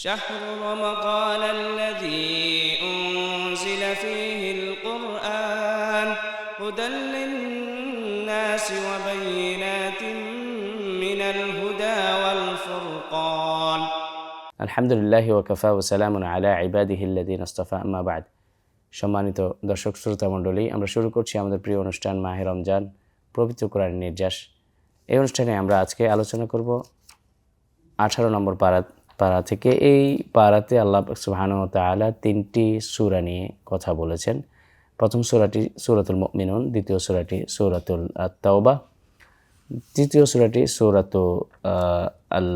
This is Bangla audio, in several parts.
شهر رمضان الذي أنزل فيه القرآن هدى للناس وبينات من الهدى والفرقان আলহামদুলিল্লাহ ওকফা ওসালাম আলা ইবাদিহিল্লাদিন আস্তফা আম্মা বাদ সম্মানিত দর্শক শ্রোতা মণ্ডলী আমরা শুরু করছি আমাদের প্রিয় অনুষ্ঠান মাহে রমজান পবিত্র কোরআন নির্যাস এই অনুষ্ঠানে আমরা আজকে আলোচনা করব আঠারো নম্বর পাড়া পাড়া থেকে এই পাড়াতে আল্লাহ সুবাহান তালা তিনটি সুরা নিয়ে কথা বলেছেন। প্রথম সুরাটি সুরাতুল মিনুন দ্বিতীয় সুরাটি সুরাতুল তাওবা তৃতীয় সুরাটি সৌরাত আল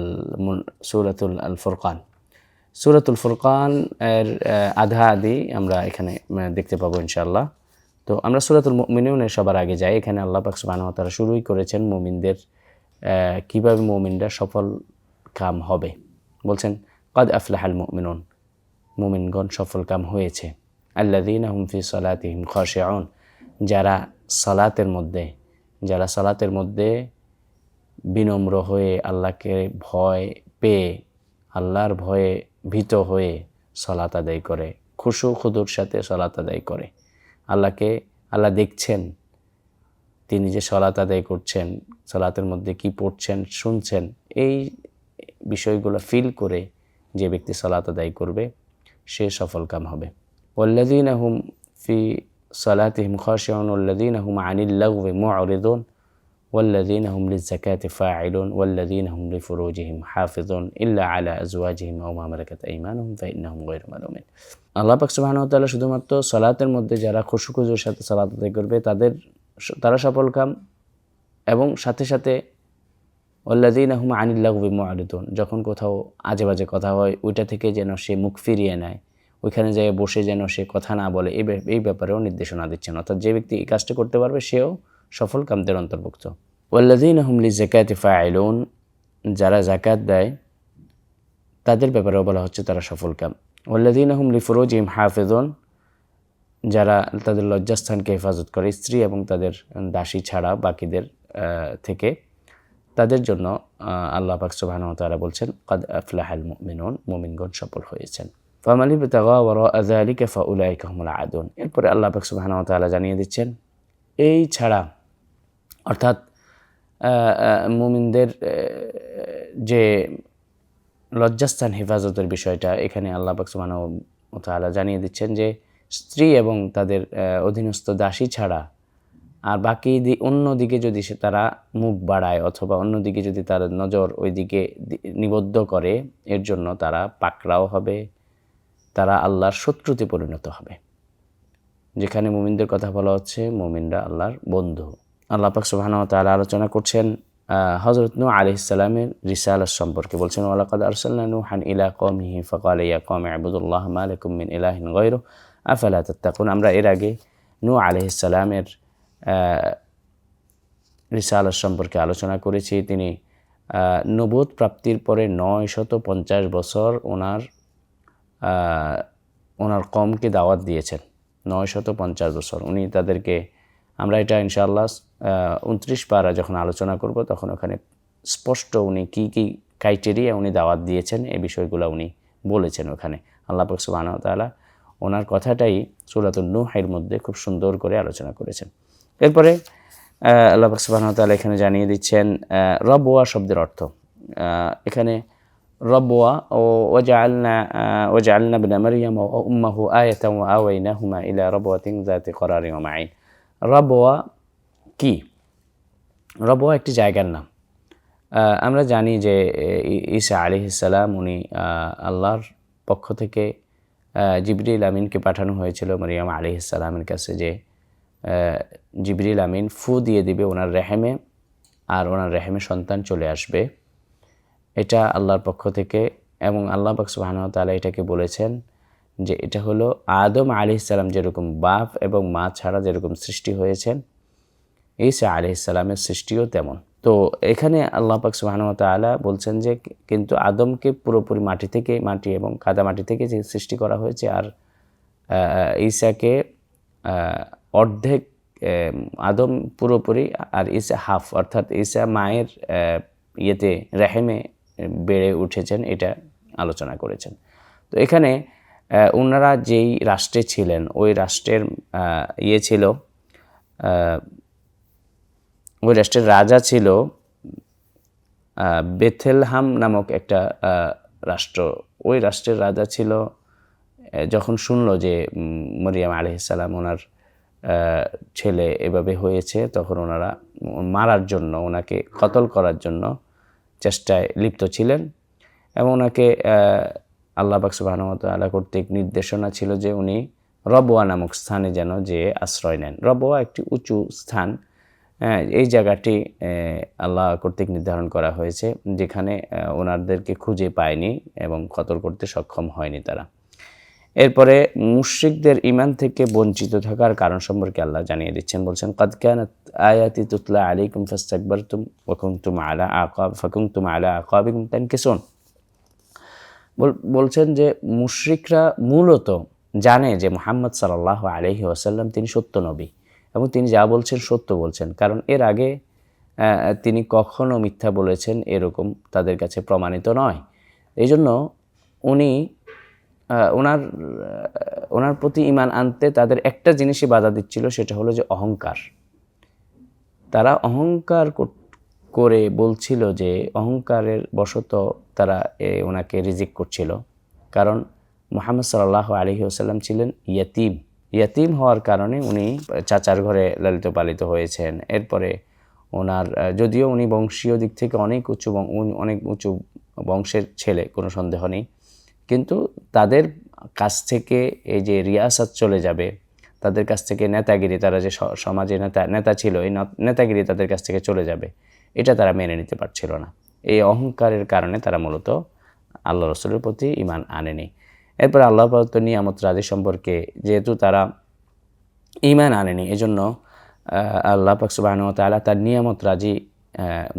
সৌরাতুল আল ফুরকান সুরাতুল ফুরকান এর আধা আদি আমরা এখানে দেখতে পাবো ইনশাআল্লাহ। তো আমরা সুরাতুল মিনুনের সবার আগে যাই। এখানে আল্লাহ পাক ওয়া তাআলা শুরুই করেছেন মুমিনদের কীভাবে মুমিনরা সফল কাম হবে। বলছেন, কদ আফলাহাল মুমিনুন। মুমিনগণ সফল কাম হয়েছে। আল্লাযীনা হুম ফি সালাতিহিম খাশিউন। যারা সালাতের মধ্যে, যারা সালাতের মধ্যে বিনম্র হয়ে আল্লাহকে ভয় পেয়ে, আল্লাহর ভয়ে ভীত হয়ে সলাত আদায় করে, খুশু খুদুর সাথে সলাত আদায় করে। আল্লাহকে, আল্লাহ দেখছেন, তিনি যে সলাত আদায় করছেন, সলাতের মধ্যে কি পড়ছেন, শুনছেন, এই বিষয়গুলো ফিল করে যে ব্যক্তি সলাত আদায় করবে সে সফলকাম হবে ওল্লাদিন হুম ফি সলাতিহিম খাশিউন ওল্লাদিন হুম আনিল লাগওয়ি মুআরিদুন والذين هم للزكاة فاعلون والذين هم لفروجهم حافظون إلا على أزواجهم أو ما ملكت أيمانهم فإنهم غير ملومين আল্লাহ পাক সুবহানাহু ওয়া তাআলা শুধুমাত্র সালাতের মধ্যে যারা খুশুখুজুর সাথে সালাত আদায় করবে তাদের তারা সফল কাম এবং সাথে সাথে ওল্লাদিন আহম আনিল্লাহবি মুআরিদুন, যখন কোথাও আজে বাজে কথা হয়, ওইটা থেকে যেন সে মুখ ফিরিয়ে নেয়, ওইখানে যেয়ে বসে যেন সে কথা না বলে এই এই ব্যাপারেও নির্দেশনা দিচ্ছেন। অর্থাৎ যে ব্যক্তি এই কাজটা করতে পারবে, সেও সফল কামদের অন্তর্ভুক্ত। ওল্লাদিন আহমলি জাকাত ফাইলুন যারা জাকাত দেয়, তাদের ব্যাপারেও বলা হচ্ছে তারা সফল কাম। ওল্লাদিন আহমলি ফরোজিম হাফেজন যারা তাদের লজ্জাস্থানকে হেফাজত করে, স্ত্রী এবং তাদের দাসী ছাড়া বাকিদের থেকে তাদের জন্য আল্লাহ পাক ওয়া তাআলা বলছেন, কদ আফলাহাল মুমিনুন, মুমিনগণ সফল হয়েছেন। ফামাল ইবতাগা ওয়ারা যালিকা ফাউলাইকা হুমুল আদুন এরপরে আল্লাহ পাক সুবহানাহু ওয়া তাআলা জানিয়ে দিচ্ছেন, এই ছাড়া, অর্থাৎ মুমিনদের যে লজ্জাস্থান, হেফাজতের বিষয়টা, এখানে আল্লাহ পাক সুবহানাহু ওয়া তাআলা জানিয়ে দিচ্ছেন যে, স্ত্রী এবং তাদের অধীনস্থ দাসী ছাড়া আর বাকি অন্য দিকে যদি সে তারা মুখ বাড়ায় অথবা অন্য দিকে যদি তার নজর ওই দিকে নিবদ্ধ করে, এর জন্য তারা পাকড়াও হবে, তারা আল্লাহর শত্রুতে পরিণত হবে। যেখানে মুমিনদের কথা বলা হচ্ছে, মুমিনরা আল্লাহর বন্ধু। আল্লাহ পাক ওয়া আলোচনা করছেন হজরত নু আলাইহিস সালামের রিসালাত সম্পর্কে। বলছেন লাকুম মিন ইলাহিন আমরা এর আগে নু আলাইহিস সালামের রিসালাত সম্পর্কে আলোচনা করেছি। তিনি নবোধ প্রাপ্তির পরে নয় শত পঞ্চাশ বছর ওনার ওনার কমকে দাওয়াত দিয়েছেন। নয় শত পঞ্চাশ বছর। উনি তাদেরকে, আমরা এটা ইনশাআল্লাহ উনত্রিশ পারা যখন আলোচনা করব, তখন ওখানে স্পষ্ট উনি কি কি ক্রাইটেরিয়া উনি দাওয়াত দিয়েছেন, এই বিষয়গুলো উনি বলেছেন ওখানে। আল্লাহ পাক সুবহানাহু ওয়া তাআলা ওনার কথাটাই সূরাতুন নূহের মধ্যে খুব সুন্দর করে আলোচনা করেছেন। এরপরে আল্লাহ তাআলা এখানে জানিয়ে দিচ্ছেন রবওয়া শব্দের অর্থ। এখানে রবওয়া ও ওজাআলনা ওজাআলনা ইবনা মারইয়াম ওয়া উম্মাহু আয়াতান ওয়া আওয়াইনাহুমা ইলা রাবওয়াতিন যাতি করারিন ওয়া মাইন রবওয়া কি? রবওয়া একটি জায়গার নাম। আমরা জানি যে ঈসা আলিহিসাল্লাম উনি আল্লাহর পক্ষ থেকে জিবরিল আমিনকে পাঠানো হয়েছিল মরিয়াম আলিহিসাল্লামের কাছে যে জিবরিল আমিন ফু দিয়ে দিবে ওনার রেহেমে আর ওনার রেহেমে সন্তান চলে আসবে। এটা আল্লাহর পক্ষ থেকে এবং আল্লাহ পাক ওয়া এটাকে বলেছেন যে এটা হলো আদম আলিহিসাল্লাম যেরকম বাপ এবং মা ছাড়া যেরকম সৃষ্টি হয়েছেন ঈসা আলিহিসাল্লামের সৃষ্টিও তেমন। তো এখানে আল্লাহ পাক সুবহানাহু ওয়া বলছেন যে কিন্তু আদমকে পুরোপুরি মাটি থেকে মাটি এবং কাদা মাটি থেকে যে সৃষ্টি করা হয়েছে আর আহ, অর্ধেক আদম পুরোপুরি আর ঈসা হাফ। অর্থাৎ ঈসা মায়ের ইয়েতে, রেহেমে বেড়ে উঠেছেন, এটা আলোচনা করেছেন। তো এখানে ওনারা যেই রাষ্ট্রে ছিলেন, ওই রাষ্ট্রের ইয়ে ছিল ওই রাষ্ট্রের রাজা ছিল বেথেলহাম নামক একটা রাষ্ট্র। ওই রাষ্ট্রের রাজা ছিল যখন শুনলো যে মরিয়াম আলহিসাল্লাম ওনার ছেলে এভাবে হয়েছে তখন ওনারা মারার জন্য ওনাকে কতল করার জন্য চেষ্টায় লিপ্ত ছিলেন এবং ওনাকে আল্লাহ বাকসু আল্লাহ কর্তৃক নির্দেশনা ছিল যে উনি রবোয়া নামক স্থানে যেন যে আশ্রয় নেন। রবোয়া একটি উঁচু স্থান হ্যাঁ, এই জায়গাটি আল্লাহ কর্তৃক নির্ধারণ করা হয়েছে যেখানে আহ, ওনাদেরকে খুঁজে পায়নি এবং কতল করতে সক্ষম হয়নি তারা। এরপরে মুশ্রিকদের ইমান থেকে বঞ্চিত থাকার কারণ সম্পর্কে আল্লাহ জানিয়ে দিচ্ছেন, বলছেন, কদ কানাত আয়াতি তুতলা আলাইকুম ফাস্তাকবারতুম ওয়া কুনতুম আলা আকাব ফকুম তুম আলা আকাবিকুম বল- বলছেন যে মুশরিকরা মূলত জানে যে মুহাম্মদ সাল্লাহ আলহি ওয়াসাল্লাম তিনি সত্য নবী এবং তিনি যা বলছেন সত্য বলছেন। কারণ এর আগে তিনি কখনও মিথ্যা বলেছেন এরকম তাদের কাছে প্রমাণিত নয়। এই জন্য উনি ওনার ওনার প্রতি ইমান আনতে তাদের একটা জিনিসই বাধা দিচ্ছিল সেটা হলো যে অহংকার। তারা অহংকার করে বলছিল যে অহংকারের বশত তারা এ, ওনাকে রিজিক করছিল। কারণ মোহাম্মদ সাল্লাহ আলহি আসাল্লাম ছিলেন ইয়াতিম। ইয়াতিম হওয়ার কারণে উনি চাচার ঘরে লালিত পালিত হয়েছেন। এরপরে ওনার যদিও উনি বংশীয় দিক থেকে অনেক উঁচু অনেক উঁচু বংশের ছেলে কোনো সন্দেহ নেই। কিন্তু তাদের কাছ থেকে এই যে রিয়াসাত চলে যাবে, তাদের কাছ থেকে নেতাগিরি, তারা যে সমাজে নেতা নেতা ছিল, এই নেতাগিরি তাদের কাছ থেকে চলে যাবে। এটা তারা মেনে নিতে পারছিল না। এই অহংকারের কারণে তারা মূলত আল্লাহ রসুলের প্রতি ইমান আনেনি। এরপর আল্লাহ প্রদত্ত নিয়ামত রাজি সম্পর্কে, যেহেতু তারা ইমান আনেনি, এজন্য আল্লাহ পাক সুবাহ তালা তার নিয়ামত রাজি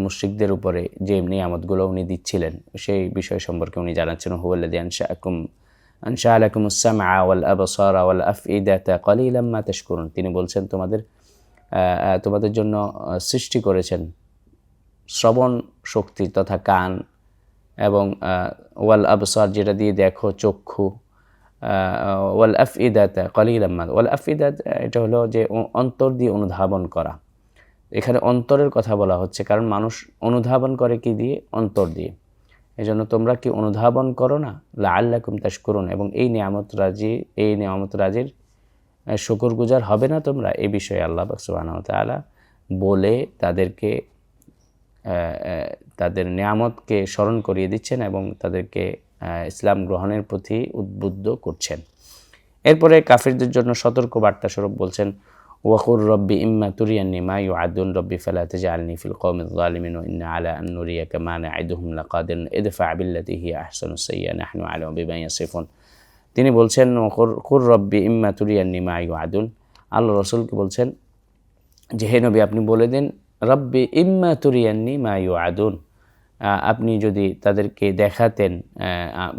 মুশ্রিকদের উপরে যে নিয়ামতগুলো উনি দিচ্ছিলেন, সেই বিষয় সম্পর্কে উনি জানাচ্ছেন হুয়াল্লাদি আনশা আকুম আনশা আলাকুম উসাম আওয়াল আবসার আওয়াল আফ ইদাতা কলিলাম্মা তেশকুরুন। তিনি বলছেন, তোমাদের তোমাদের জন্য সৃষ্টি করেছেন শ্রবণ শক্তি তথা কান এবং ওয়াল আবসর যেটা দিয়ে দেখো চক্ষু ওয়াল আফ ইদাত কলিল আহমাদ ওয়াল আফ ইদাত এটা হলো যে অন্তর দিয়ে অনুধাবন করা। এখানে অন্তরের কথা বলা হচ্ছে, কারণ মানুষ অনুধাবন করে কি দিয়ে? অন্তর দিয়ে। এজন্য তোমরা কি অনুধাবন করো না? লা আল্লাকুম তাস করুন এবং এই নিয়ামত রাজি, এই নিয়ামত রাজির শুকর গুজার হবে না তোমরা? এ বিষয়ে আল্লাহ সুবহানাহু ওয়া তাআলা বলে তাদেরকে তাদের নিয়ামতকে স্মরণ করিয়ে দিচ্ছেন এবং তাদেরকে ইসলাম গ্রহণের প্রতি উদ্বুদ্ধ করছেন। এরপরে কাফিরদের জন্য সতর্ক বার্তা স্বরূপ বলছেন ওয়াকুর রব্বি ইম্মা তুরিয়ান্নি মা ইউ আদুন রব্বি ফালা তাজআলনি ফিল কওমি যালিমিন ওয়া ইন্না আলা আন নুরিয়াকা মা না'iদুহুম লাকাদির ইদফা বিল্লাতি হিয়া আহসানুস সাইয়্যা নাহনু আলামু বিমা ইয়াসিফুন তিনি বলছেন ওয়াকুর কুর রব্বি ইম্মা তুরিয়ান্নি মা ইউ আদুন আল্লাহ রসুলকে বলছেন, যে হে নবী, আপনি বলে দিন, রব্বি ইম্মা তুরিয়ান্নি মা ইউ আদুন আপনি যদি তাদেরকে দেখাতেন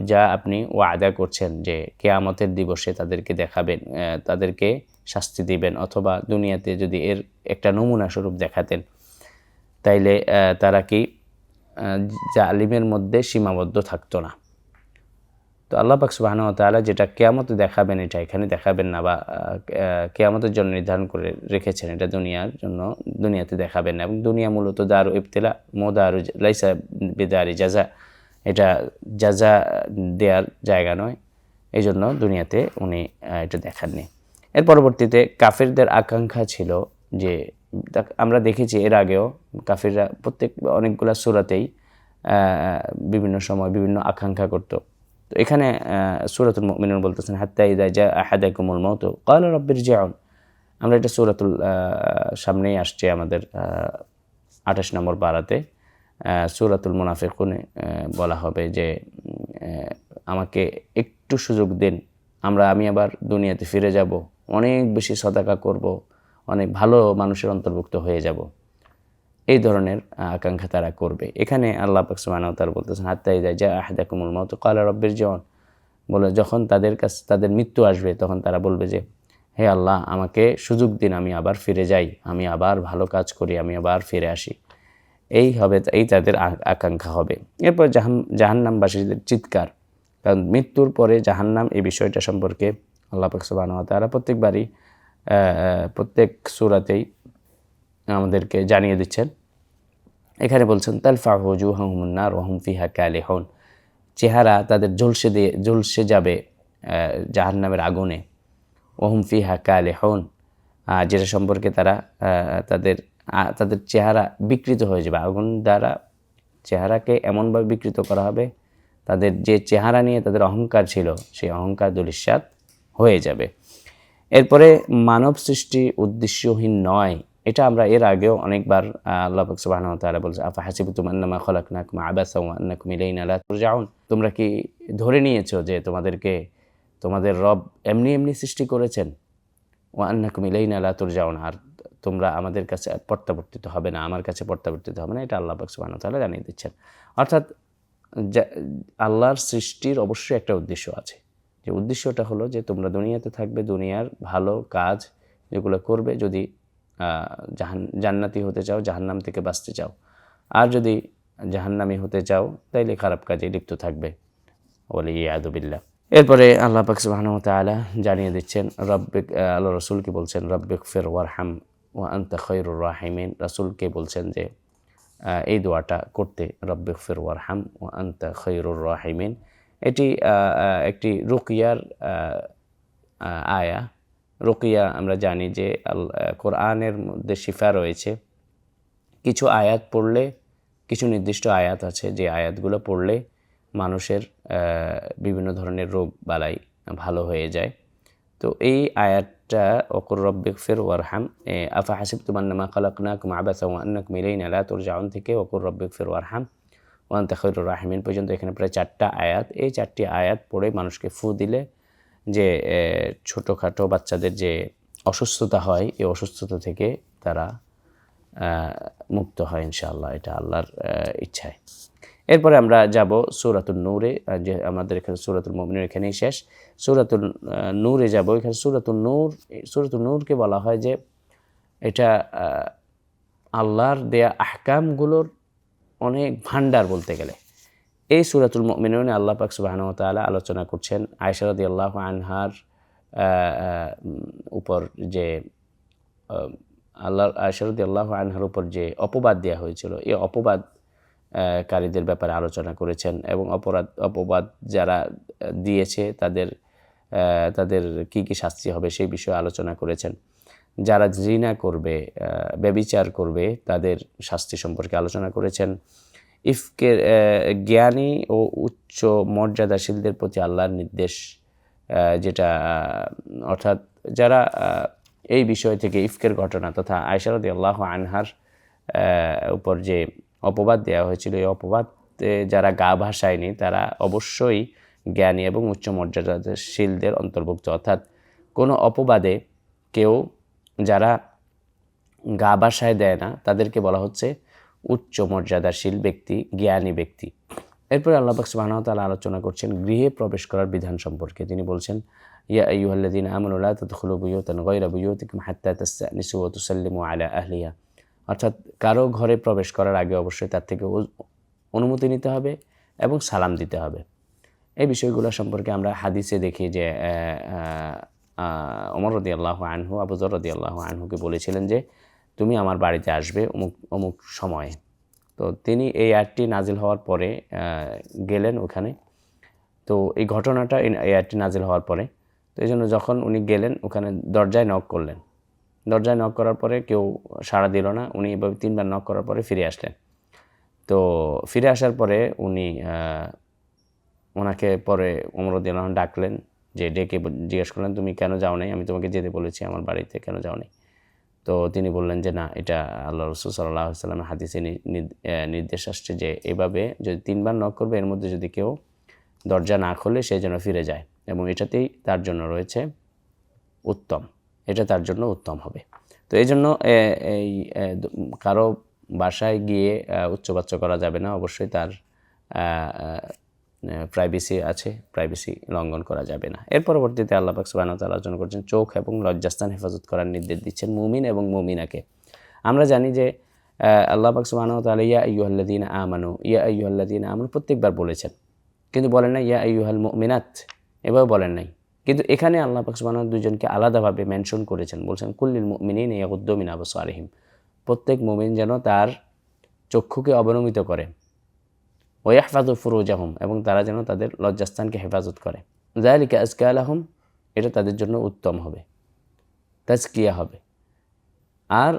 যা আপনি ওয়াদা করছেন যে কেয়ামতের দিবসে তাদেরকে দেখাবেন তাদেরকে শাস্তি দিবেন, অথবা দুনিয়াতে যদি এর একটা নমুনা স্বরূপ দেখাতেন, তাইলে তারা কি জালিমের মধ্যে সীমাবদ্ধ থাকতো না। তো আল্লাহ পাক সুবাহান তাআলা যেটা কেয়ামতে দেখাবেন, এটা এখানে দেখাবেন না বা কেয়ামতের জন্য নির্ধারণ করে রেখেছেন, এটা দুনিয়ার জন্য, দুনিয়াতে দেখাবেন না। এবং দুনিয়া মূলত দারু ইবতিলা মোদারু লাইসা বেদারি জাজা। এটা জাজা দেয়ার জায়গা নয় এই জন্য দুনিয়াতে উনি এটা দেখাননি। এর পরবর্তীতে কাফিরদের আকাঙ্ক্ষা ছিল যে আমরা দেখেছি এর আগেও কাফিররা প্রত্যেক, অনেকগুলা সুরাতেই বিভিন্ন সময় বিভিন্ন আকাঙ্ক্ষা করত। তো এখানে সুরাতুল মিনুন বলতেছেন, হাত্তা ইদা যা আহাদাকুমুল মৌত কাল রব্বির জিয়াউন আমরা এটা সুরাতুল সামনেই আসছে আমাদের আঠাশ নম্বর পাড়াতে সুরাতুল মুনাফিকুনে বলা হবে যে আমাকে একটু সুযোগ দিন, আমরা, আমি আবার দুনিয়াতে ফিরে যাব, অনেক বেশি সদাকা করব, অনেক ভালো মানুষের অন্তর্ভুক্ত হয়ে যাব। এই ধরনের আকাঙ্ক্ষা তারা করবে। এখানে আল্লাহ পাক তাআলা বলতেছেন, হাত্তা ইদা যা আহাদাকুমুল মাউত, ক্বালা রাব্বির জিউন। বলে যখন তাদের কাছে, তাদের মৃত্যু আসবে, তখন তারা বলবে যে, হে আল্লাহ, আমাকে সুযোগ দিন, আমি আবার ফিরে যাই, আমি আবার ভালো কাজ করি, আমি আবার ফিরে আসি। এই হবে, এই তাদের আকাঙ্ক্ষা হবে। এরপর জাহান, জাহান্নামবাসীদের চিৎকার। কারণ মৃত্যুর পরে জাহান্নাম এই বিষয়টা সম্পর্কে আল্লাহ পাক ওয়া প্রত্যেকবারই প্রত্যেক সূরাতেই আমাদেরকে জানিয়ে দিচ্ছেন। এখানে বলছেন তালফা হজু হমুন্নার ওহম ফিহা কালেহন। চেহারা তাদের ঝলসে দিয়ে ঝলসে যাবে জাহান্নামের আগুনে। ওহম ফিহা কালেহন। যেটা সম্পর্কে তারা তাদের তাদের চেহারা বিকৃত হয়ে যাবে। আগুন দ্বারা চেহারাকে এমনভাবে বিকৃত করা হবে, তাদের যে চেহারা নিয়ে তাদের অহংকার ছিল, সেই অহংকার দুলিশ্বাত হয়ে যাবে। এরপরে মানব সৃষ্টি উদ্দেশ্যহীন নয় এটা আমরা এর আগেও অনেকবার আল্লাহ ওয়া তাআলা বলছে, আফা হাসিবতুম আন্নামা খালাকনাকুম আবাসা ওয়া আন্নাকুম ইলাইনা লা তুরজাউন? তোমরা কি ধরে নিয়েছো যে তোমাদেরকে, তোমাদের রব এমনি এমনি সৃষ্টি করেছেন? ও আন্নাকুম ইলাইনা লা তুরজাউন, আর তোমরা আমাদের কাছে প্রত্যাবর্তিত হবে না, আমার কাছে প্রত্যাবর্তিত হবে না, এটা আল্লাহ সুবহানাহু ওয়া জানিয়ে দিচ্ছেন। অর্থাৎ আল্লাহর সৃষ্টির অবশ্যই একটা উদ্দেশ্য আছে। যে উদ্দেশ্যটা হলো যে তোমরা দুনিয়াতে থাকবে, দুনিয়ার ভালো কাজ যেগুলো করবে, যদি জাহান জান্নাতি হতে চাও, জাহান্নাম থেকে বাঁচতে চাও। আর যদি জাহান্নামি হতে চাও, তাইলে খারাপ কাজে লিপ্ত থাকবে। বলে ইয়াদুবিল্লাহ এরপরে আল্লাহ পাক সুবহানাহু ওয়া তাআলা জানিয়ে দিচ্ছেন, রব্বিক আল্লাহ রসুলকে বলছেন? রব্বিক ফির ওয়ারহাম ও আনতা খৈরুর রাহিমিন। রসুলকে বলছেন যে এই দোয়াটা করতে রব্বিক ফির ওয়ারহাম ও আনতা খৈরুর রাহিমিন। এটি একটি রুকিয়ার আয়া। রুকিয়া আমরা জানি যে আল- কোরআনের মধ্যে শিফা রয়েছে। কিছু আয়াত পড়লে, কিছু নির্দিষ্ট আয়াত আছে যে আয়াতগুলো পড়লে মানুষের বিভিন্ন ধরনের রোগ বালাই ভালো হয়ে যায়। তো এই আয়াতটা অকুর রব্বিক ফির ওয়ারহাম আফা হাসিব তুমান্নামা খালাকনাকুম আবাসা ওয়া আন্নাকুম ইলাইনা লা তুরজাউন থেকে অকুর রব্বিক ফির ওয়ারহাম ওয়ান তাখৈরুর রাহিমিন পর্যন্ত এখানে প্রায় চারটা আয়াত। এই চারটি আয়াত পড়ে মানুষকে ফু দিলে যে ছোটোখাটো বাচ্চাদের যে অসুস্থতা হয় এই অসুস্থতা থেকে তারা মুক্ত হয় ইনশাআল্লাহ, এটা আল্লাহর ইচ্ছায়। এরপরে আমরা যাব সূরাতুল নূরে যে আমাদের এখানে সূরাতুল মুমিনের এখানেই শেষ। সূরাতুল নূরে যাব, এখানে সূরাতুল নূর সূরাতুল নূরকে বলা হয় যে, এটা আল্লাহর দেয়া আহকামগুলোর অনেক ভান্ডার বলতে গেলে। এই সুরাতুল মিনুনে আল্লাহ পাক সুবাহান তাআলা আলোচনা করছেন আয়সা আল্লাহ আনহার উপর যে আল্লাহ আয়সারদি আল্লাহ আনহার উপর যে অপবাদ দেওয়া হয়েছিল, এই অপবাদ কারীদের ব্যাপারে আলোচনা করেছেন এবং অপরাধ, অপবাদ যারা দিয়েছে তাদের তাদের কি কি শাস্তি হবে সেই বিষয়ে আলোচনা করেছেন। যারা ঘৃণা করবে ব্যবিচার করবে তাদের শাস্তি সম্পর্কে আলোচনা করেছেন। ইফকের জ্ঞানী ও উচ্চ মর্যাদাশীলদের প্রতি আল্লাহর নির্দেশ যেটা অর্থাৎ যারা এই বিষয় থেকে ইফকের ঘটনা তথা আয়সারদি আল্লাহ আনহার উপর যে অপবাদ দেওয়া হয়েছিল, এই অপবাদে যারা গা ভাসায়নি, তারা অবশ্যই জ্ঞানী এবং উচ্চ মর্যাদাশীলদের অন্তর্ভুক্ত। অর্থাৎ কোনো অপবাদে কেউ যারা গা বাসায় দেয় না, তাদেরকে বলা হচ্ছে উচ্চ মর্যাদাশীল ব্যক্তি, জ্ঞানী ব্যক্তি। এরপরে আল্লাহ ওয়া আলোচনা করছেন গৃহে প্রবেশ করার বিধান সম্পর্কে। তিনি বলছেন, ইয়া আইয়ুহাল্লাযীনা আমানু লা তাদখুলু বুয়ুতান গায়রা বুয়ুতিকুম হাত্তা তাসতানিসু ওয়া তুসাল্লিমু আলা আহলিহা। অর্থাৎ কারও ঘরে প্রবেশ করার আগে অবশ্যই তার থেকে অনুমতি নিতে হবে এবং সালাম দিতে হবে। এই বিষয়গুলো সম্পর্কে আমরা হাদিসে দেখি যে অমর রদি আল্লাহ আনহু আবুজর রদি আল্লাহ আনহুকে বলেছিলেন যে তুমি আমার বাড়িতে আসবে অমুক অমুক সময়ে। তো তিনি এই আয়াতটি নাজিল হওয়ার পরে গেলেন ওখানে। তো এই ঘটনাটা এই- আয়াতটি নাজিল হওয়ার পরে, তো এই জন্য যখন উনি গেলেন, ওখানে দরজায় নক করলেন। দরজায় নক করার পরে কেউ সাড়া দিল না, উনি এভাবে তিনবার নক করার পরে ফিরে আসলেন। তো ফিরে আসার পরে উনি ওনাকে পরে অমরুদ্দিন রহমান ডাকলেন যে, ডেকে জিজ্ঞেস করলেন, তুমি কেন যাও নাই? আমি তোমাকে যেতে বলেছি, আমার বাড়িতে কেন যাও নাই? তো তিনি বললেন যে না এটা আল্লাহ রসুল সাল্লাহ সাল্লামের হাদিসে নির্দেশ আসছে যে এভাবে যদি তিনবার নক করবে এর মধ্যে যদি কেউ দরজা না খোলে সে যেন ফিরে যায় এবং এটাতেই তার জন্য রয়েছে উত্তম। এটা তার জন্য উত্তম হবে। তো এই জন্য এই কারও বাসায় গিয়ে আহ, উচ্চবাচ্য করা যাবে না। অবশ্যই তার প্রাইভেসি আছে প্রাইভেসি লঙ্ঘন করা যাবে না। এর পরবর্তীতে আল্লাহ পাক ওয়া আলোচনা করছেন, চোখ এবং লজ্জাস্থান হেফাজত করার নির্দেশ দিচ্ছেন মুমিন এবং মুমিনাকে। আমরা জানি যে আল্লাহ পাক তাআলা, ইয়া আইয়ুহাল্লাযীনা আমানু, ইয়া আইয়ুহাল্লাযীনা আমানু প্রত্যেকবার বলেছেন। কিন্তু বলেন না ইয়া ইউহাল মিনাত এভাবে বলেন নাই। কিন্তু এখানে আল্লাহ পাক সুবহানাহু দুজনকে আলাদাভাবে মেনশন করেছেন। বলছেন, কুল্লিল মুমিনিন ইয়াগুদ্দু মিন আবসারিহিম। প্রত্যেক মুমিন যেন তার চক্ষুকে অবনমিত করে। ওয়াহফাজু ফুরুজাহুম এবং তারা যেন তাদের লজ্জাস্থানকে হেফাজত করে। জায়ালিকা আজকা আলাহম এটা তাদের জন্য উত্তম হবে। তাজকিয়া হবে। আর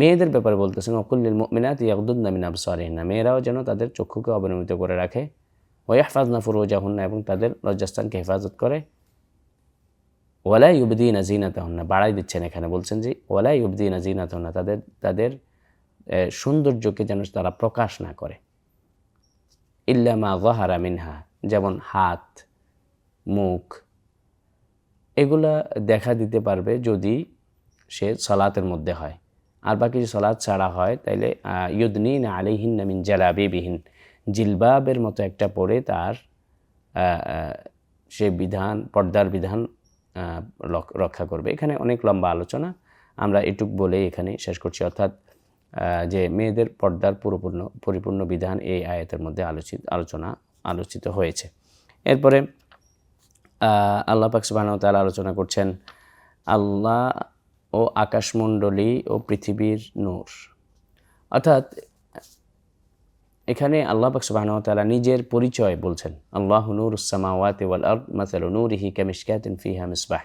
মেয়েদের ব্যাপারে বলতেছেন অকুল্লিল মিনাত ইয়াকুদ্দুদ্না মিন আবসারিহিন্না মেয়েরাও যেন তাদের চক্ষুকে অবনমিত করে রাখে। ওয়াহফাজ ওয়াহফাজনা ফুরুজাহুন্না এবং তাদের লজ্জাস্থানকে হেফাজত করে। ওয়ালা ইউবদিন আজিনাতাহন্না বাড়াই দিচ্ছেন এখানে, বলছেন যে, ওয়ালা ইউবদিন আজিনাতাহন্না তাদের তাদের সৌন্দর্যকে যেন তারা প্রকাশ না করে। ইল্লামা গহারা মিনহা, যেমন হাত, মুখ, এগুলা দেখা দিতে পারবে যদি সে সলাতের মধ্যে হয়। আর বাকি যদি সলাৎ ছাড়া হয়, তাইলে ইউদনিন আলিহিন মিন জালাবিবিহীন, জিলবাবের মতো একটা পরে তার সে বিধান, পর্দার বিধান রক্ষা করবে। এখানে অনেক লম্বা আলোচনা, আমরা এটুক বলে এখানে শেষ করছি। অর্থাৎ যে মেয়েদের পর্দার পুরোপূর্ণ, পরিপূর্ণ বিধান এই আয়াতের মধ্যে আলোচিত, আলোচনা, আলোচিত হয়েছে। এরপরে আল্লাহ পাক তাআলা আলোচনা করছেন, আল্লাহ ও আকাশমণ্ডলী ও পৃথিবীর নূর। অর্থাৎ, এখানে আল্লাহ পাক তাআলা নিজের পরিচয় বলছেন, আল্লাহ নূরুস সামাওয়াতি ওয়াল আরদ, মাসালু নূরিহি কামিশকাতিন ফিহা মিসবাহ।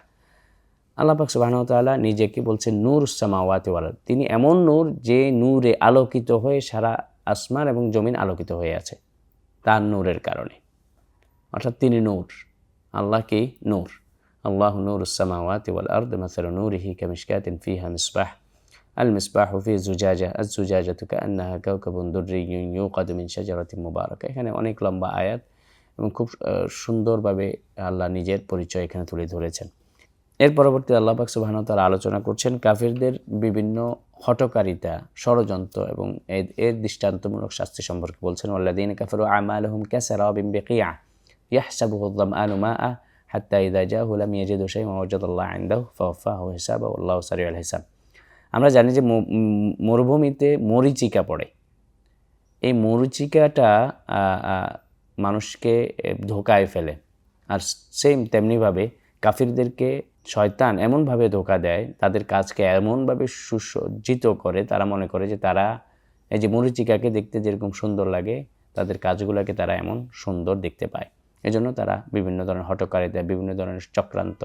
আল্লাহ পাক সুবহানাহু ওয়া তাআলা নিজেকে বলছেন নূর সামাওয়াতি ওয়াল আরদ তিনি এমন নূর যে নূরে আলোকিত হয়ে সারা আসমান এবং জমিন আলোকিত হয়ে আছে তার নূরের কারণে অর্থাৎ তিনি নূর আল্লাহ কি নূর আল্লাহ নূর السماوات والأرض مثل نوره كمشكاة فيها مصباح المصباح في زجاجة الزجاجة كأنها كوكب دري يوقد من شجرة مباركة এখানে অনেক লম্বা আয়াত এবং খুব আহ, সুন্দরভাবে আল্লাহ নিজের পরিচয় এখানে তুলে ধরেছেন এর পরবর্তী আল্লাহ পাক ওয়া আলোচনা করছেন কাফিরদের বিভিন্ন হটকারিতা ষড়যন্ত্র এবং এর দৃষ্টান্তমূলক শাস্তি সম্পর্কে বলছেন ওয়াল্লাযীন কাফারু আমালুহুম কাসারাবিন বিকিয়া ইয়াহসাবুহু আয-যামআনু মাআ হাত্তা ইযা জাআহু লাম ইয়াজিদু শাইআন ওয়াজাদাল্লাহু ইনদাহু ফাওয়াফাহু হিসাবাহু ওয়াল্লাহু সারিউল হিসাব। আমরা জানি যে মরুভূমিতে মরিচিকা পড়ে। এই মরিচিকাটা আহ, আহ, মানুষকে ধোকায় ফেলে। আর সেম তেমনিভাবে কাফিরদেরকে শয়তান এমনভাবে ধোকা দেয়, তাদের কাজকে এমনভাবে সুসজ্জিত করে, তারা মনে করে যে তারা এই যে মরিচিকাকে দেখতে যেরকম সুন্দর লাগে, তাদের কাজগুলোকে তারা এমন সুন্দর দেখতে পায়। এজন্য তারা বিভিন্ন ধরনের হটকারিতা, বিভিন্ন ধরনের চক্রান্ত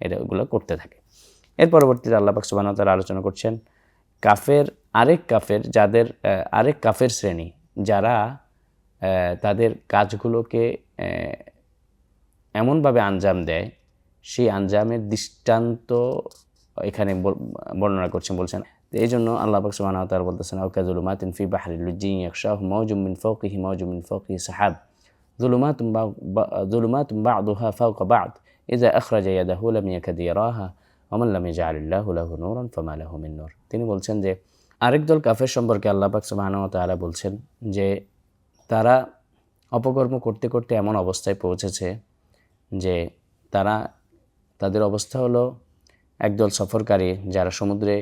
এগুলো করতে থাকে। এর পরবর্তীতে আল্লাহ পাক তারা আলোচনা করছেন, কাফের, আরেক কাফের যাদের আরেক কাফের শ্রেণি, যারা তাদের কাজগুলোকে এমনভাবে আঞ্জাম দেয় সেই আঞ্জামের দৃষ্টান্ত এখানে বর্ণনা করছেন, বলছেন এই জন্য আল্লাহ পাক সুবহানাহু ওয়া তাআলা বলতেছেন আওকা যুলুমাতিন ফি বাহরিল লুজ্জি ইয়াখশাহু মাওজুম মিন ফাওকিহি মাওজুম মিন ফাওকিহি সাহাব যুলুমাতুন যুলুমাতুন বা'দুহা ফাওকা বা'দ, ইযা আখরাজা ইয়াদাহু লাম ইয়াকাদ ইয়ারাহা, ওয়া মান লাম ইয়াজআলিল্লাহু লাহু নূরান ফামা লাহু মিন নূর। তিনি বলছেন যে, আরেক দল কাফের সম্পর্কে আল্লাহ পাক সুবহানাহু বলছেন যে, তারা অপকর্ম করতে করতে এমন অবস্থায় পৌঁছেছে যে, তারা তাদের অবস্থা হলো, একদল সফরকারী যারা সমুদ্রে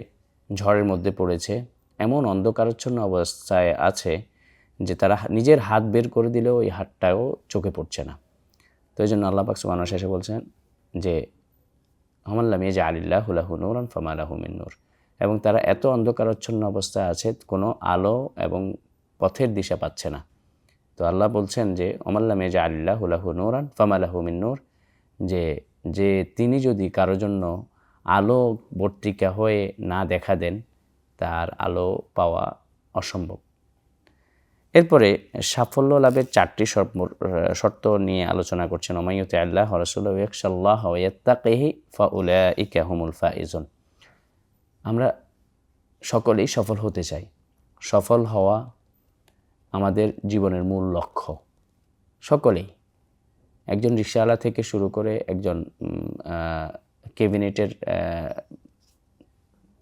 ঝড়ের মধ্যে পড়েছে, এমন অন্ধকারাচ্ছন্ন অবস্থায় আছে যে তারা নিজের হাত বের করে দিলেও ওই হাতটাও চোখে পড়ছে না। তো এই জন্য আল্লাহ সুবহানাহু শেষে বলছেন যে হমাল্লাম যে আলিল্লাহ হুলাহু নূরান ফামালাহু মিন নূর। এবং তারা এত অন্ধকারাচ্ছন্ন অবস্থায় আছে, কোনো আলো এবং পথের দিশা পাচ্ছে না। তো আল্লাহ বলছেন যে অমাল্লাম যে আলিল্লাহ হুলাহু নূরান ফামালাহু মিন নূর। যে যে তিনি যদি কারও জন্য আলো বর্তিকা হয়ে না দেখা দেন, তার আলো পাওয়া অসম্ভব। এরপরে সাফল্য লাভের চারটি শর্ত- নিয়ে আলোচনা করছেন ওমাইয়তে আল্লাহ রসুল্লাহ ইয়াত্তাকেহি ফাউলা ইকাহুমুল ফাইজুন। আমরা সকলেই সফল হতে চাই। সফল হওয়া আমাদের জীবনের মূল লক্ষ্য। সকলেই। একজন রিক্সাওয়ালা থেকে শুরু করে একজন ক্যাবিনেটের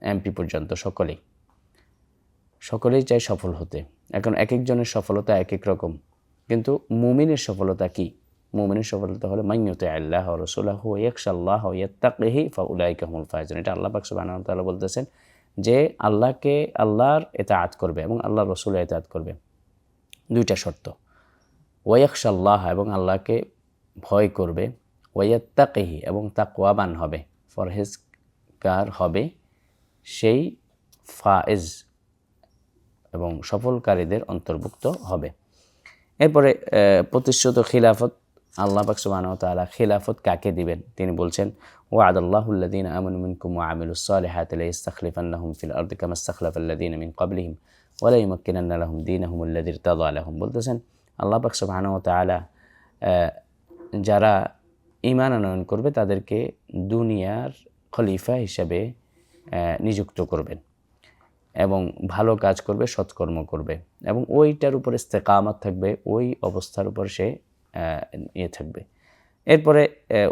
এমপি পর্যন্ত সকলেই সকলেই চায় সফল হতে। এখন এক একজনের সফলতা এক এক রকম। কিন্তু মুমিনের সফলতা কি? মুমিনের সফলতা হলো মাইয়তে আল্লাহ রসুল্লাহ ইয়াকশাল্লাহ ইয়াত্তাকিহি ফাউলাইকাহুল ফায়জন এটা আল্লাহ পাক সুবহানাহু ওয়া তাআলা বলতেছেন যে আল্লাহকে, আল্লাহর এতাআত করবে এবং আল্লাহ রসুলের এতাআত করবে। দুইটা শর্ত। ওয়াকশাল্লাহ এবং আল্লাহকে ভয় করবে। ওয়াত্তাকেহি এবং তাকওয়াবান হবে। ফরহেজগার হবে সেই ফায়েজ, এবং সফলকারীদের অন্তর্ভুক্ত হবে। এরপরে প্রতিশ্রুত খিলাফত। আল্লাহ পাক সুবহানাহু খিলাফত কাকে দিবেন? তিনি বলছেন ওয়া'আদ আল্লাহুল্লাযীনা আমানু মিনকুম ওয়া আমিলুস সালিহাতি লা ইস্তাখলিফান্নাহুম ফিল আরদি কামা ইস্তাখলাফাল্লাযীনা মিন ক্বাবলিহিম ওয়া লা ইউমাক্কিনান্না লাহুম দীনাহুম আল্লাযী ইরতাদা লাহুম বলতেছেন, আল্লাহ পাক সুবহানাহু ওয়া যারা ঈমান আনয়ন করবে, তাদেরকে দুনিয়ার খলিফা হিসাবে নিযুক্ত করবেন এবং ভালো কাজ করবে, সৎকর্ম করবে এবং ওইটার উপর ইস্তেকামত থাকবে, ওই অবস্থার উপর সে ইয়ে থাকবে। এরপরে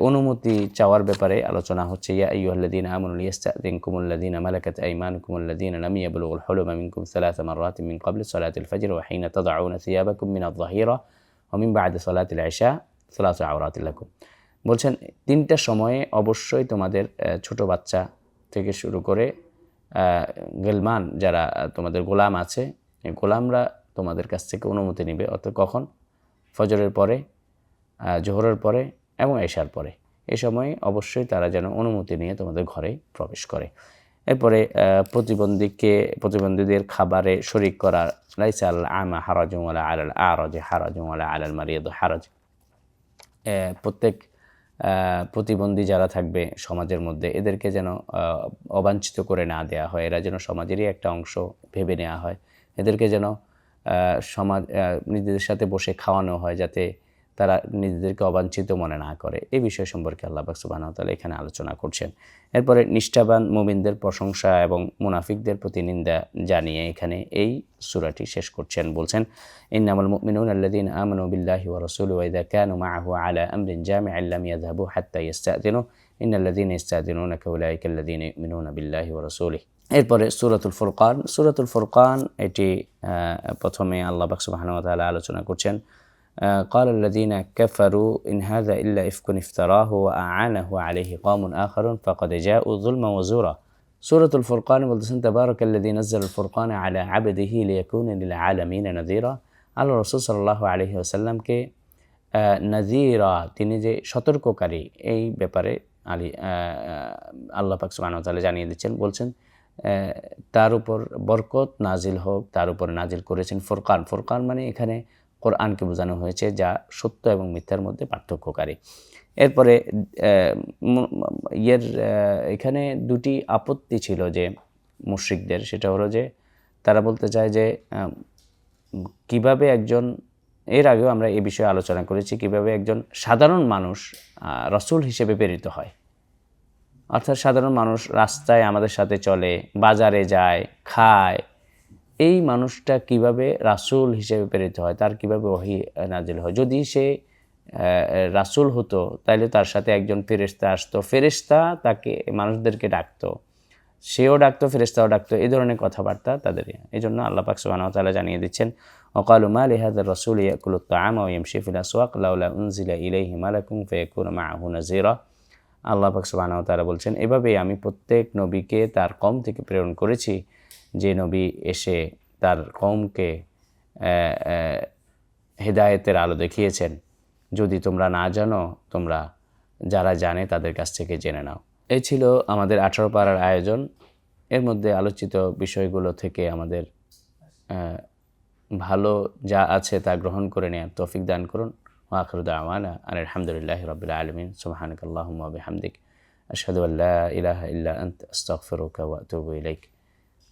অনুমতি চাওয়ার ব্যাপারে আলোচনা হচ্ছে, ইয়া আইয়ুহাল্লাযীনা আমানু লিয়াস্তাযিনকুমুল্লাযীনা মালাকাত আইমানুকুমুল্লাযীনা লাম ইয়াবলুগুল হুলুমা মিনকুম সালাসা মাররাতিন মিন ক্বাবলি সালাতিল ফজর ওয়া হিনা তাদউনা সিয়াবাকুম মিনাদ যাহিরা ওয়া মিন বা'দি সালাতিল ইশা সালাসু আওরাতিল লাকুম। বলছেন, তিনটা সময়ে অবশ্যই তোমাদের ছোট বাচ্চা থেকে শুরু করে গেলমান যারা তোমাদের গোলাম আছে গোলামরা তোমাদের কাছ থেকে অনুমতি নেবে। অর্থাৎ কখন? ফজরের পরে জোহরের পরে এবং এশার পরে। এ সময় অবশ্যই তারা যেন অনুমতি নিয়ে তোমাদের ঘরে প্রবেশ করে। এরপরে প্রতিবন্ধীকে, প্রতিবন্ধীদের খাবারে শরিক করা লাইসা আল আমা হারাজুমালা আলাল আরজ হারাজুমালা আলাল মারিয়াদ হারাজ। প্রত্যেক প্রতিবন্ধী যারা থাকবে সমাজের মধ্যে, এদেরকে যেন অবাঞ্ছিত করে না দেয়া হয়। এরা যেন সমাজেরই একটা অংশ ভেবে নেওয়া হয়। এদেরকে যেন সমাজ নিজেদের সাথে বসে খাওয়ানো হয় যাতে তারা নিজেদেরকে অবাঞ্ছিত মনে না করে। এই বিষয় সম্পর্কে আল্লাহ বাক সুবাহ তালা এখানে আলোচনা করছেন। এরপরে নিষ্ঠাবান মুমিনদের প্রশংসা এবং মুনাফিকদের প্রতি নিন্দা জানিয়ে এখানে এই সূরাটি শেষ করছেন। বলছেন, ইন্নামাল মুমিনুন আল্লাযীনা আমানু বিল্লাহি ওয়া রাসূলিহি ওয়া ইযা কানু মা'আহু আলা আমরিন জামি'in লাম ইয়াযহাবু হাত্তা ইস্তা'যিনু ইন্নাল্লাযীনা ইস্তা'যিনুনাকা উলাইকা আল্লাযীনা ইউমিনুনা বিল্লাহি ওয়া রাসূলিহি। এরপরে সূরাতুল ফুরকান। সূরাতুল ফুরকান এটি প্রথমে আল্লাহ তাআলা আলোচনা করছেন قال الذين كفروا إن هذا إلا إفك افتراه وأعانه عليه قوم آخرون فقد جاءوا ظلما وزورا سورة الفرقان বলতেছেন تبارك الذي نزل الفرقان على عبده ليكون للعالمين نذيرا আল্লাহ রসুল সাল্লাহ আলহি আসাল্লামকে নাজিরা তিনি যে সতর্ককারী এই ব্যাপারে আলী আহ, আল্লাহ পাক সুবহানাহু ওয়া তাআলা জানিয়ে দিচ্ছেন বলছেন আহ, তার উপর বরকত নাজিল হোক তার উপর নাজিল করেছেন ফোরকান ফোরকান মানে এখানে কোরআনকে বোঝানো হয়েছে যা সত্য এবং মিথ্যার মধ্যে পার্থক্যকারী। এরপরে ইয়ের এখানে দুটি আপত্তি ছিল যে মুশ্রিকদের। সেটা হলো যে, তারা বলতে চায় যে কীভাবে একজন, এর আগেও আমরা এ বিষয়ে আলোচনা করেছি, কীভাবে একজন সাধারণ মানুষ রসুল হিসেবে প্রেরিত হয়। অর্থাৎ সাধারণ মানুষ রাস্তায় আমাদের সাথে চলে, বাজারে যায়, খায় এই মানুষটা কীভাবে রাসুল হিসেবে প্রেরিত হয়, তার কীভাবে ওহি নাজিল হয়? যদি সে রাসুল হতো তাহলে তার সাথে একজন ফেরেস্তা আসতো। ফেরেস্তা তাকে, মানুষদেরকে ডাকতো। সেও ডাকতো ফেরেস্তাও ডাকতো। এই ধরনের কথাবার্তা তাদের। এই জন্য আল্লাহ পাক সুবাহ তালা জানিয়ে দিচ্ছেন অকালুমা লেহাদ রসুল ইয়াকুল তাম সোয়াক ফেকুর আল্লাহ পাক সুবাহ তালা বলছেন, এভাবেই আমি প্রত্যেক নবীকে তার কম থেকে প্রেরণ করেছি। যে নবী এসে তার কমকে হেদায়েতের আলো দেখিয়েছেন। যদি তোমরা না জানো, তোমরা যারা জানে তাদের কাছ থেকে জেনে নাও। এই ছিল আমাদের আঠারো পাড়ার আয়োজন। এর মধ্যে আলোচিত বিষয়গুলো থেকে আমাদের ভালো যা আছে তা গ্রহণ করে নেওয়ার তৌফিক দান করুন। ওয়াখরুদ আওয়ানা আর আলহামদুলিল্লাহ রবিল আলমিন। সুবাহানক আল্লাহুম বিহামদিক। আশহাদু আল্লা ইলাহা ইল্লা আন্ত, আস্তাগফিরুকা ওয়া ইলাইক।